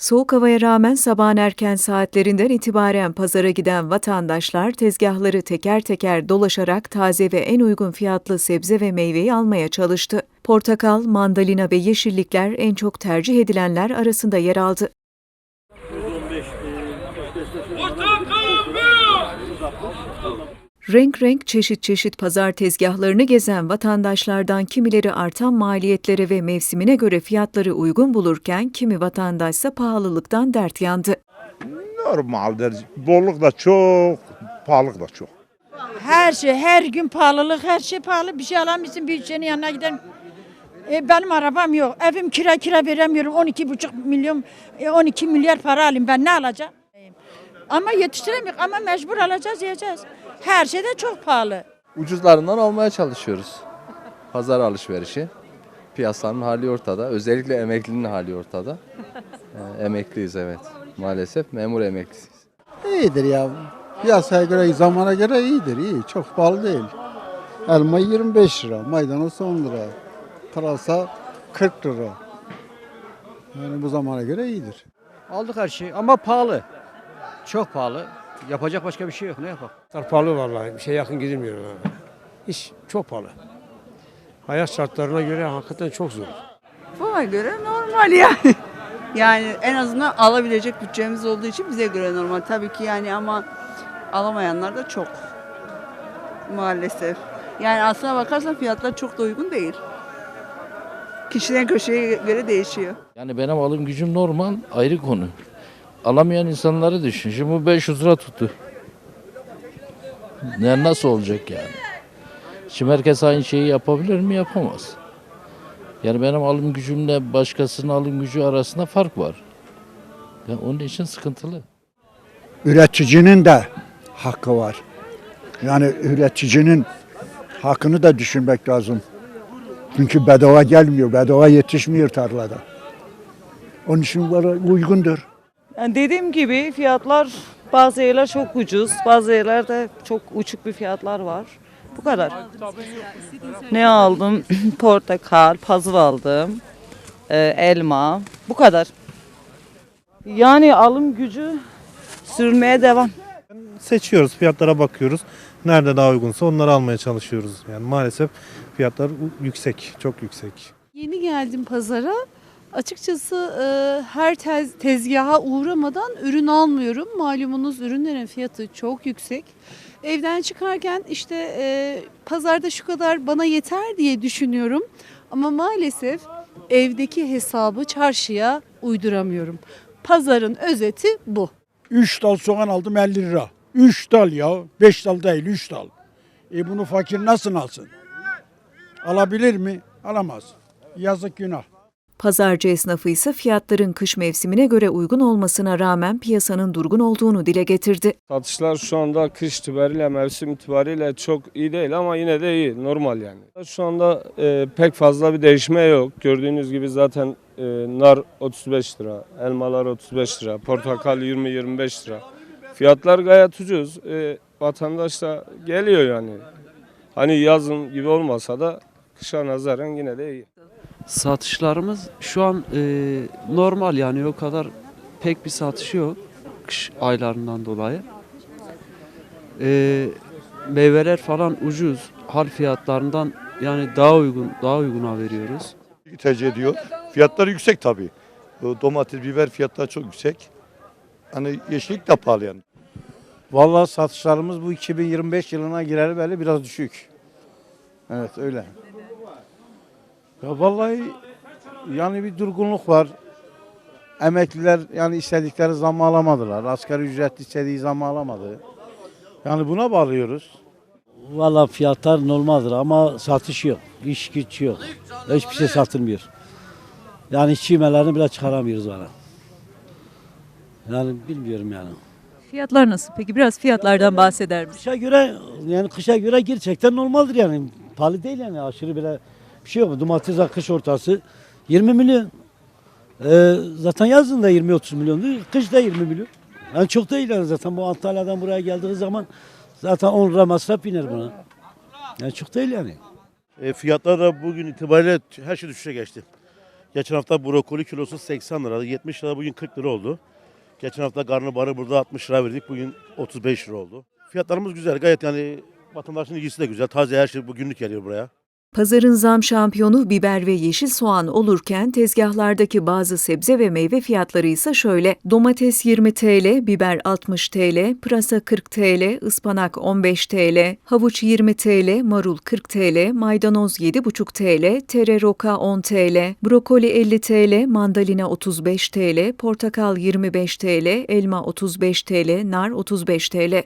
Soğuk havaya rağmen sabahın erken saatlerinden itibaren pazara giden vatandaşlar tezgahları teker teker dolaşarak taze ve en uygun fiyatlı sebze ve meyveyi almaya çalıştı. Portakal, mandalina ve yeşillikler en çok tercih edilenler arasında yer aldı. Renk renk çeşit çeşit pazar tezgahlarını gezen vatandaşlardan kimileri artan maliyetlere ve mevsimine göre fiyatları uygun bulurken kimi vatandaşsa pahalılıktan dert yandı. Normaldir. Bolluk da çok, pahalılık da çok. Her şey, her gün pahalılık, her şey pahalı. Bir şey alamıyorsun, büyütçenin yanına giden. E, benim arabam yok. Evim kira kira veremiyorum. 12,5 milyon, e, 12 milyar para alayım. Ben ne alacağım? Ama yetiştiremiyoruz. Ama mecbur alacağız, yiyeceğiz. Her şey de çok pahalı. ucuzlarından almaya çalışıyoruz. Pazar alışverişi. Piyasanın hali ortada. Özellikle emeklinin hali ortada. Ee, emekliyiz evet. Maalesef memur emeklisiyiz. İyidir ya. Piyasaya göre, zamana göre iyidir. iyi. Çok pahalı değil. Elma 25 lira, maydanoz 10 lira. Pırasa 40 lira. Yani bu zamana göre iyidir. Aldık her şeyi ama pahalı. Çok pahalı. Yapacak başka bir şey yok. Ne yapalım? Pahalı vallahi. Bir şey yakın gidilmiyor. ha. İş çok pahalı. Hayat şartlarına göre hakikaten çok zor. Bana göre normal yani. Yani en azından alabilecek bütçemiz olduğu için bize göre normal. Tabii ki yani ama alamayanlar da çok. Maalesef. Yani aslına bakarsan fiyatlar çok da uygun değil. Kişiden köşeye göre değişiyor. Yani benim alım gücüm normal ayrı konu. Alamayan insanları düşün. Şimdi bu 500 lira tuttu. Ne nasıl olacak yani? Şimdi herkes aynı şeyi yapabilir mi? Yapamaz. Yani benim alım gücümle başkasının alım gücü arasında fark var. Yani onun için sıkıntılı. Üreticinin de hakkı var. Yani üreticinin hakkını da düşünmek lazım. Çünkü bedava gelmiyor, bedava yetişmiyor tarlada. Onun için uygundur. Yani dediğim gibi fiyatlar bazı yerler çok ucuz, bazı yerlerde çok uçuk bir fiyatlar var. Bu kadar. Ne aldım? Portakal, pazı aldım. Ee, elma. Bu kadar. Yani alım gücü sürmeye devam. seçiyoruz, fiyatlara bakıyoruz. Nerede daha uygunsa onları almaya çalışıyoruz. Yani maalesef fiyatlar yüksek, çok yüksek. Yeni geldim pazara. Açıkçası e, her tez, tezgaha uğramadan ürün almıyorum. Malumunuz ürünlerin fiyatı çok yüksek. Evden çıkarken işte e, pazarda şu kadar bana yeter diye düşünüyorum. Ama maalesef evdeki hesabı çarşıya uyduramıyorum. Pazarın özeti bu. 3 dal soğan aldım 50 lira. 3 dal ya. 5 dal değil 3 dal. E bunu fakir nasıl alsın? Alabilir mi? Alamaz. Yazık günah. Pazarcı esnafı ise fiyatların kış mevsimine göre uygun olmasına rağmen piyasanın durgun olduğunu dile getirdi. Satışlar şu anda kış itibariyle, mevsim itibariyle çok iyi değil ama yine de iyi, normal yani. Şu anda e, pek fazla bir değişme yok. Gördüğünüz gibi zaten e, nar 35 lira, elmalar 35 lira, portakal 20-25 lira. Fiyatlar gayet ucuz. E, vatandaş da geliyor yani. Hani yazın gibi olmasa da kışa nazaran yine de iyi. Satışlarımız şu an e, normal yani o kadar pek bir satış yok. Kış aylarından dolayı. E, meyveler falan ucuz. Hal fiyatlarından yani daha uygun daha uyguna veriyoruz. tercih ediyor. Fiyatlar yüksek tabii. Domates, biber fiyatları çok yüksek. Hani yeşillik de pahalı yani. Vallahi satışlarımız bu 2025 yılına gireli böyle biraz düşük. Evet öyle. Ya vallahi yani bir durgunluk var. Emekliler yani istedikleri zammı alamadılar. Asgari ücret istediği zammı alamadı. Yani buna bağlıyoruz. Valla fiyatlar normaldir ama satış yok. İş güç yok. Hiçbir şey satılmıyor. Yani çiğmelerini bile çıkaramıyoruz bana. Yani bilmiyorum yani. Fiyatlar nasıl? Peki biraz fiyatlardan bahseder misiniz? Kışa göre yani kışa göre gerçekten normaldir yani. Pahalı değil yani aşırı bile bir şey yok. Domates kış ortası 20 milyon. Ee, zaten yazın da 20-30 milyondu. Kış da 20 milyon. Yani çok değil yani zaten bu Antalya'dan buraya geldiği zaman zaten 10 lira masraf iner buna. Yani çok değil yani. E, fiyatlar da bugün itibariyle her şey düşüşe geçti. Geçen hafta brokoli kilosu 80 lira, 70 lira bugün 40 lira oldu. Geçen hafta karnabaharı burada 60 lira verdik, bugün 35 lira oldu. Fiyatlarımız güzel, gayet yani vatandaşın ilgisi de güzel. Taze her şey bugünlük geliyor buraya. Pazarın zam şampiyonu biber ve yeşil soğan olurken tezgahlardaki bazı sebze ve meyve fiyatları ise şöyle. Domates 20 TL, biber 60 TL, pırasa 40 TL, ıspanak 15 TL, havuç 20 TL, marul 40 TL, maydanoz 7,5 TL, tere roka 10 TL, brokoli 50 TL, mandalina 35 TL, portakal 25 TL, elma 35 TL, nar 35 TL.